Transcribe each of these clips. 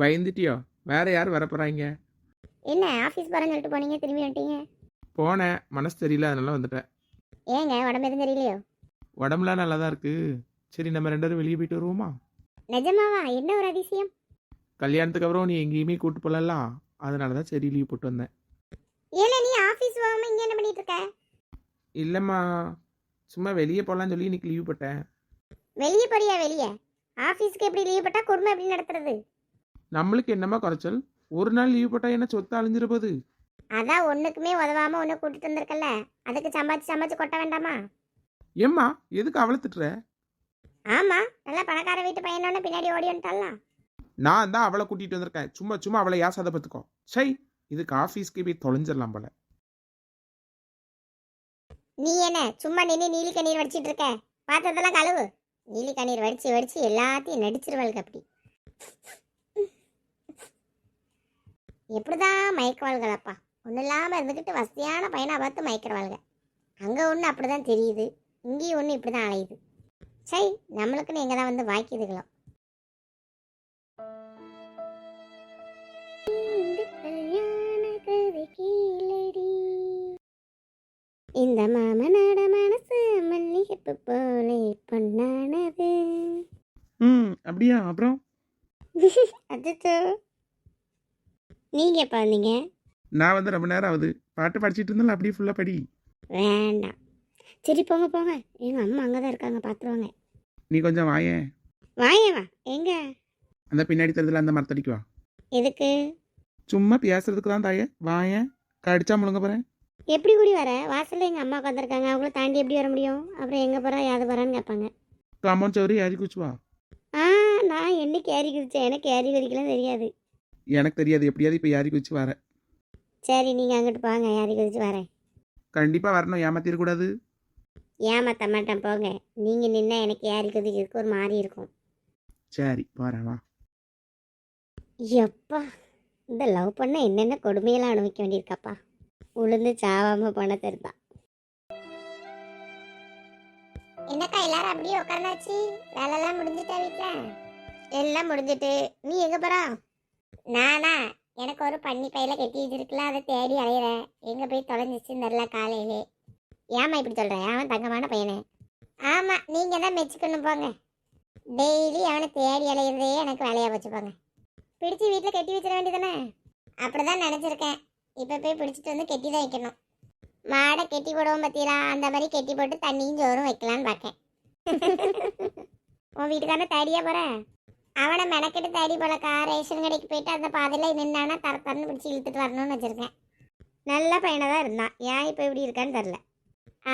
பயந்துட்டியோ? வேற யார் வரப்போறாங்க என்ன ஆஃபீஸ் போகிறேன்னு சொல்லிட்டு போனீங்க? திரும்பி வந்துட்டீங்க? போனேன். மனசு தெரியல அதனால வந்துட்டேன். ஏங்க உடம்பு எதுவும் தெரியலையோ? உடம்புலாம் நல்லா தான் இருக்கு. சரி நம்ம ரெண்டு பேரும் வெளியே போயிட்டு வருவோமா? நிஜமாவா? என்ன ஒரு அதிசயம்? கல்யாணத்துக்கு அப்புறம் நீ எங்கேயுமே கூட்டு போகலாம் அதனால தான் சரி லீவ் போட்டு வந்தேன். ஏன்னா நீ ஆஃபீஸ் போகாம இங்கே என்ன பண்ணிட்டு இருக்க? இல்லைம்மா. சும்மா வெளியே போகலான்னு சொல்லி இன்னைக்கு லீவ் போட்டேன். வெளியே போறியா வெளியே? ஆஃபீஸ்க்கு எப்படி லீவ் போட்டா குடும்பம் எப்படி நடத்துறது? நம்மளுக்கு என்னம்மா குறைச்சல்? ஒரு நாள் லீவ் போட்டால் என்ன சொத்து அழிஞ்சிட போகுது? அதான் ஒண்ணுக்குமே உதவாம ஒன்று கூட்டிட்டு வந்திருக்கல அதுக்கு சம்பாதிச்சு சம்பாதிச்சு கொட்ட வேண்டாமா? ஏம்மா எதுக்கு அவளை திட்டுற? ஆமா நல்லா பணக்கார வீட்டு பையனோட பின்னாடி ஓடி வந்துட்டாலாம் நான் தான் அவளை கூட்டிகிட்டு வந்திருக்கேன். சும்மா சும்மா அவளை யாசாத பார்த்துக்கோ. சை இதுக்கு ஆஃபீஸ்க்கு போய் தொலைஞ்சிடலாம் போல. நீ என்ன சும்மா நின்று நீலி கண்ணீர் வடிச்சிட்டு இருக்க? பார்த்ததெல்லாம் கழுவு. நீலி கண்ணீர் வடிச்சு வடிச்சு எல்லாத்தையும் நடிச்சிருவாளுக்கு அப்படி. எப்படிதான் மயக்குவாள்களப்பா? ஒன்றும் இல்லாமல் இருந்துக்கிட்டு வசதியான பையனை பார்த்து மயக்கிறவாளுங்க அங்கே ஒன்று அப்படிதான் தெரியுது. இங்கேயும் ஒன்று இப்படி தான் அலையுது. சரி நம்மளுக்குன்னு எங்கே தான் வந்து வாய்க்குதுங்களோ இந்த மாமனோட மனசு மல்லிகைப்பு போல பொன்னானது. ம் அப்படியா? அப்புறம்? அச்சோ நீங்க எப்ப வந்தீங்க? நான் வந்து ரொம்ப நேரம் ஆகுது. பாட்டு படிச்சிட்டு இருந்தாலும் அப்படியே ஃபுல்லாக படி. வேண்டாம். சரி போங்க போங்க. எங்க அம்மா அங்கதான் இருக்காங்க பாத்துருவாங்க. நீ கொஞ்சம் வாயேன். வாயே வா. எங்க? அந்த பின்னாடி தரதுல அந்த மரத்தடிக்கு வா. எதுக்கு? சும்மா பேசுறதுக்கு தான் தாயே. வாயேன். கடிச்சா முழுங்க போகிறேன் எப்படி கூடி வர? வாசல்ல எங்க அம்மா உட்காந்துருக்காங்க அவங்கள தாண்டி எப்படி வர முடியும்? அப்புறம் எங்க போறா? யாது போறான்னு கேட்பாங்க. காம்பவுண்ட் சவரி ஏறி குச்சி வா. ஆ நான் என்ன கேரி குதிச்சேன்? எனக்கு கேரி குதிக்கலாம் தெரியாது. எனக்கு தெரியாது. எப்படியாவது இப்போ ஏறி குச்சி வரேன். சரி நீங்க அங்கிட்டு போங்க. ஏறி குதிச்சு வரேன். கண்டிப்பாக வரணும். ஏமாத்திடக்கூடாது. ஏமாத்த மாட்டேன். போங்க. நீங்க நின்னா எனக்கு ஏறி குதிக்கிறதுக்கு ஒரு மாதிரி இருக்கும். சரி போகிறேன் வா. எப்பா இந்த லவ் பண்ண என்னென்ன கொடுமையெல்லாம் அனுபவிக்க வேண்டியிருக்காப்பா? உளுந்து சாவாம போன தெரிதா என்னக்கா எல்லாரும் அப்படியே உட்காந்தாச்சு வேலையெல்லாம் முடிஞ்சுட்டா வீட்டுல எல்லாம் முடிஞ்சிட்டு. நீ எங்க போறா? நானா? எனக்கு ஒரு பன்னி பையில கட்டி வச்சிருக்கலாம் அதை தேடி அலையிறேன். எங்கே போய் தொலைஞ்சிச்சுன்னு தெரில காலையிலே. ஏமா இப்படி சொல்கிறேன் அவன் தங்கமான பையனே. ஆமாம் நீங்கள் தான் மெச்சுக்கணும் போங்க. டெய்லி அவனை தேடி அலையிறதே எனக்கு வேலையாக போச்சு போங்க. பிடிச்சி வீட்டில் கட்டி வச்சிட வேண்டியதானே அப்படிதான் நினச்சிருக்கேன். இப்போ போய் பிடிச்சிட்டு வந்து கெட்டி தான் வைக்கணும். மாடை கெட்டி போடுவோம் பார்த்தீங்களா அந்த மாதிரி கெட்டி போட்டு தண்ணியும் சோறும் வைக்கலான்னு பார்க்கேன் உன் வீட்டுக்காரன் தேடியா போகிறேன் அவனை மெனக்கெட்டு தேடி போலக்கா ரேஷன் கடைக்கு போயிட்டு அந்த பாதையில் நின்னானா தர தரன்னு பிடிச்சி இழுத்துட்டு வரணும்னு வச்சுருக்கேன். நல்ல பையனாக தான் இருந்தான். ஏன் இப்போ இப்படி இருக்கான்னு தெரில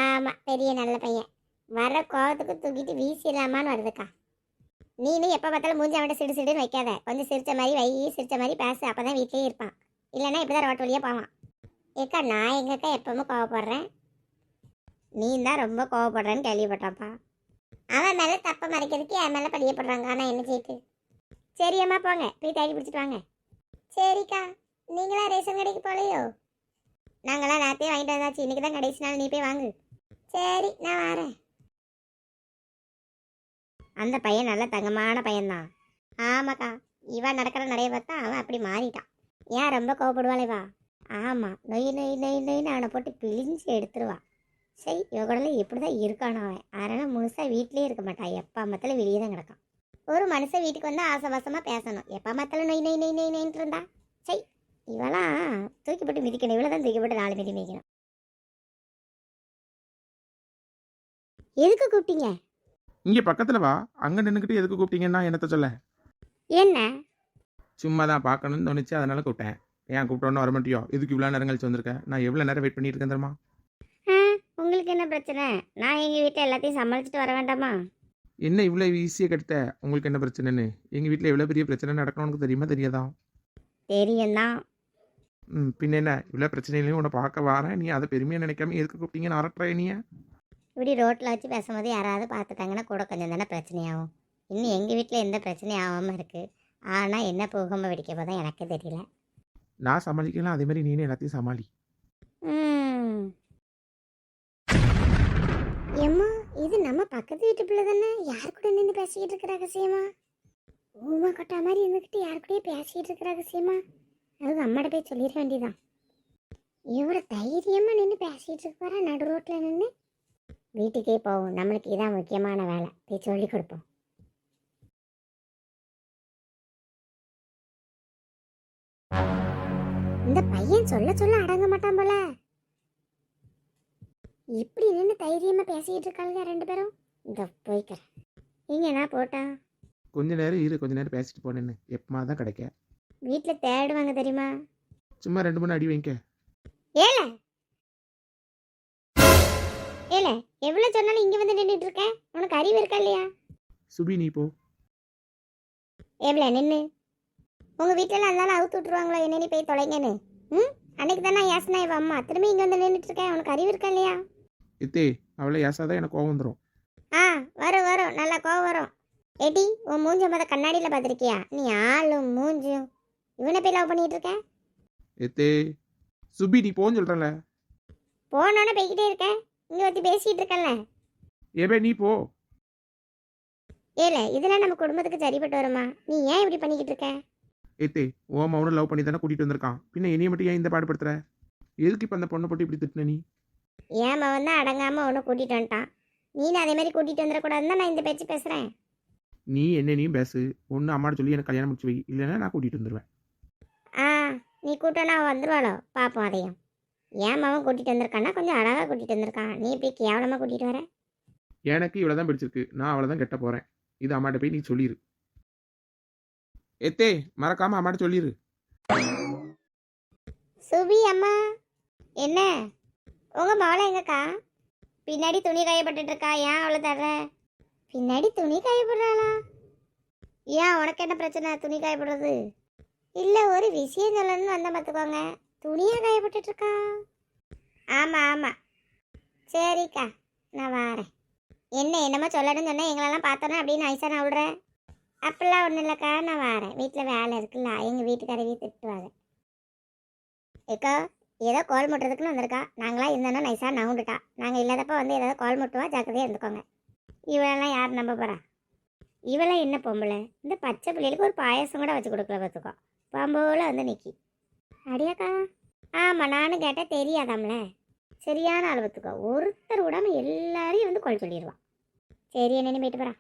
ஆமாம் பெரிய நல்ல பையன். வர கோபத்துக்கு தூக்கிட்டு வீசிடலாமான்னு வருதுக்கா. நீனு எப்போ பார்த்தாலும் மூஞ்சி அவன்கிட்ட சிடு சிடுன்னு வைக்காத. கொஞ்சம் சிரிச்ச மாதிரி வை சிரிச்ச மாதிரி பேசு. அப்போ தான் வீட்லேயே இருப்பான். இல்லைன்னா இப்படி தான் ரோட்டு வழியாக போவான். ஏக்கா நான் எங்கக்கா எப்பவுமே கோவப்படுறேன்? நீ தான் ரொம்ப கோவப்படுறேன்னு கேள்விப்பட்டப்பா அவன் மேலே தப்பை மறைக்கிறதுக்கு என் மேலே படியப்படுறாங்க ஆனால் என்ன செய்யுது சரி அம்மா போங்க. போய் தேடி பிடிச்சிட்டு வாங்க. சரிக்கா. நீங்களா ரேஷன் கடைக்கு போகலையோ நாங்களாம் நேரத்தையே வாங்கிட்டு வந்தாச்சு. இன்னைக்கு தான் கடைசி நாள். நீ போய் வாங்கு. சரி நான் வரேன். அந்த பையன் நல்ல தங்கமான பையன்தான். ஆமாக்கா. இவன் நடக்கிற நடைய பார்த்தா அவன் அப்படி மாறிட்டான். ஏன் ரொம்ப கோவப்படுவாளே வா. ஆமாம் நொய் நொய் நொய் நொய்னு அவனை போட்டு பிழிஞ்சு எடுத்துருவான் சரி இவ கூடல இப்படி தான் இருக்கானோ அவன். அதனால் முழுசாக வீட்லேயே இருக்க மாட்டான். எப்போ அம்மத்தில் வெளியே தான் கிடக்கான். ஒரு மனுஷன் வீட்டுக்கு வந்து ஆசவாசமாக பேசணும். எப்போ மத்தில நொய் நொய் நொய் நொய் நொயின்ட்டு இருந்தா சரி இவெல்லாம் தூக்கி போட்டு மிதிக்கணும். இவ்வளோ தான் தூக்கி போட்டு நாலு மிதி மிதிக்கணும். எதுக்கு கூப்பிட்டீங்க? இங்கே பக்கத்தில் வா. அங்கே நின்றுக்கிட்டு எதுக்கு கூப்பிட்டீங்கன்னா என்னத்த சொல்ல? என்ன? சும்மா தான் பார்க்கணும்னு தோணுச்சு. அதனால கூப்பிட்டேன். ஏன் கூப்பிட்டோன்னு வர மாட்டியோ? எதுக்கு இவ்வளோ நேரம் கழிச்சு வந்திருக்கேன் நான் எவ்வளோ நேரம் வெயிட் பண்ணிட்டு இருக்கேன் தெரியுமா? உங்களுக்கு என்ன பிரச்சனை? நான் எங்கள் வீட்டில் எல்லாத்தையும் சமாளிச்சுட்டு வர வேண்டாமா? என்ன இவ்வளோ ஈஸியாக கெடுத்த? உங்களுக்கு என்ன பிரச்சனைன்னு? எங்கள் வீட்டில் எவ்வளோ பெரிய பிரச்சனை நடக்கணும் உனக்கு தெரியுமா தெரியாதா? தெரியும் தான் ம் பின்ன என்ன? இவ்வளோ பிரச்சனையிலையும் உன்னை பார்க்க வரேன். நீ அதை பெருமையாக நினைக்காம எதுக்கு கூப்பிட்டீங்கன்னு அரட்டுற நீ. இப்படி ரோட்டில் வச்சு பேசும்போது யாராவது பார்த்துட்டாங்கன்னா கூட கொஞ்சம் தானே பிரச்சனையாகும். இன்னும் எங்கள் வீட்டில் எந்த பிரச்சனையும் ஆகாமல் இருக்குது ஆனால் என்ன போகாமல் வெடிக்க போதான் எனக்கு தெரியல. நான் சமாளிக்கலாம் அதே மாதிரி நீனே எல்லாத்தையும் சமாளி ம். எம்மா இது நம்ம பக்கத்து வீட்டு பிள்ளை தானே? யார் கூட நின்று பேசிக்கிட்டு இருக்கிற ரகசியமா? ஊமா கொட்டா மாதிரி இருந்துக்கிட்டு யார் கூடயே பேசிக்கிட்டு இருக்கிறாங்க சீமா அது அம்மாட்ட போய் சொல்லிட வேண்டியதான் இவரை தைரியமாக நின்று பேசிகிட்டு இருப்பாரா நடு ரோட்டில் நின்று வீட்டுக்கே போவோம். நம்மளுக்கு இதான் முக்கியமான வேலை. போய் சொல்லிக் கொடுப்போம். இந்த பையன் சொல்ல சொல்ல அடங்க மாட்டான் போல. இப்படி நின்று தைரியமா பேசிக்கிட்டு இருக்காளுங்க ரெண்டு பேரும். இந்த போய்க்கிறேன். நீங்க என்ன போட்டா? கொஞ்ச நேரம் இரு கொஞ்ச நேரம் பேசிட்டு போனேன்னு எப்பமா தான் கிடைக்க? வீட்டில் தேடுவாங்க தெரியுமா? சும்மா ரெண்டு மூணு அடி வைங்க. ஏல? ஏல எவ்வளோ சொன்னாலும் இங்கே வந்து நின்றுட்டு இருக்கேன் உனக்கு அறிவு இருக்கா இல்லையா? சுபி நீ போ. எவ்வளோ நின்று உங்கள் வீட்டிலலாம் அதனால அவுத்து விட்ருவாங்களோ என்னென்னு போய் தொலைங்கன்னு ம்? அன்னைக்கு தானே யாசனா இவ அம்மா. திரும்பி இங்கே வந்து நின்றுட்டு இருக்கேன் உனக்கு அறிவு இருக்கா இல்லையா? எத்தே அவளை ஏசாதான் எனக்கு கோவம் வந்துடும் ஆ வரும் வரும். நல்லா கோவம் வரும். ஏடி உன் மூஞ்ச முத கண்ணாடியில் பார்த்துருக்கியா? நீ ஆளும் மூஞ்சும் இவனை போய் லவ் பண்ணிட்டு இருக்க? எத்தே சுபி நீ போன்னு சொல்கிறல போனோன்னே போய்கிட்டே இருக்க. இங்கே ஒருத்தி பேசிகிட்டு இருக்கல ஏபே நீ போ. ஏல இதெல்லாம் நம்ம குடும்பத்துக்கு சரிப்பட்டு வருமா? நீ ஏன் இப்படி பண்ணிக்கிட்டு இருக்க? ஏத்தே ஓ மௌனம் லவ் பண்ணி தானே கூட்டிகிட்டு வந்திருக்கான். பின்ன என்னைய மட்டும் ஏன் இந்த பாடுபடுத்துற எதுக்கு இப்போ அந்த பொண்ணை போட்டு இப்படி திட்டின நீ? ஏன் மவன் தான் அடங்காமல் ஒன்று கூட்டிகிட்டு வந்துட்டான். நீனு அதே மாதிரி கூட்டிகிட்டு வந்துடக்கூடாதுன்னு தான் நான் இந்த பேச்சு பேசுகிறேன் நீ என்னையும் பேசு. ஒன்று அம்மாட்ட சொல்லி எனக்கு கல்யாணம் முடிச்சு வை. இல்லைன்னா நான் கூட்டிகிட்டு வந்துடுவேன் ஆ நீ கூட்டனா அவள் வந்துருவாளோ? பார்ப்போம் அதையும். ஏன் மவன் கூட்டிகிட்டு வந்திருக்கான்னா கொஞ்சம் அழகாக கூட்டிகிட்டு வந்திருக்கான். நீ இப்படி கேவலமாக கூட்டிகிட்டு வர? எனக்கு இவ்வளோ தான் பிடிச்சிருக்கு. நான் அவளை தான் கெட்ட போகிறேன் இது அம்மாட்ட போய் நீ சொல்லிடு எத்தே மறக்காம அம்மாட்ட சொல்லிடு சுபி அம்மா. என்ன? உங்கள் மவளை எங்கக்கா? பின்னாடி துணி காயப்பட்டுட்டு இருக்கா ஏன் அவளை தர்ற? பின்னாடி துணி காயப்படுறாளா? ஏன் உனக்கு என்ன பிரச்சனை துணி காயப்படுறது? இல்லை ஒரு விஷயம் சொல்லணும்னு வந்தால் பார்த்துக்கோங்க. துணியாக காயப்பட்டுட்டு இருக்கா ஆமாம் ஆமாம் சரிக்கா நான் வாரேன். என்ன என்னமோ சொல்லணும்னு சொன்னேன் எங்களெல்லாம் பார்த்தோன்னே அப்படின்னு ஐசா நான் விடுறேன் அப்படிலாம் ஒன்றும் இல்லைக்கா நான் வாரேன். வீட்டில் வேலை இருக்குல்ல எங்கள் வீட்டுக்காரவி திட்டுவாங்க. ஏக்கா ஏதோ கோல் முட்டுறதுக்குன்னு வந்திருக்கா. நாங்களாம் இருந்தோன்னா நைஸாக நவுண்டுட்டா. நாங்கள் இல்லாதப்போ வந்து ஏதாவது கோல் முட்டுவா ஜாக்கிரதையாக இருந்துக்கோங்க. இவளெல்லாம் யார் நம்ப போகிறா இவளாம் என்ன பொம்பளை? இந்த பச்சை பிள்ளைகளுக்கு ஒரு பாயாசம் கூட வச்சு கொடுக்கல பார்த்துக்கோ பாம்போல வந்து நிற்கி அடியாக்கா ஆமாம் நானும் கேட்டால் தெரியாதாம்ல. சரியான ஆள் ஒருத்தர் விடாமல் எல்லாரையும் வந்து கோல் சொல்லிடுவான் சரி என்னன்னு போயிட்டு போகிறான்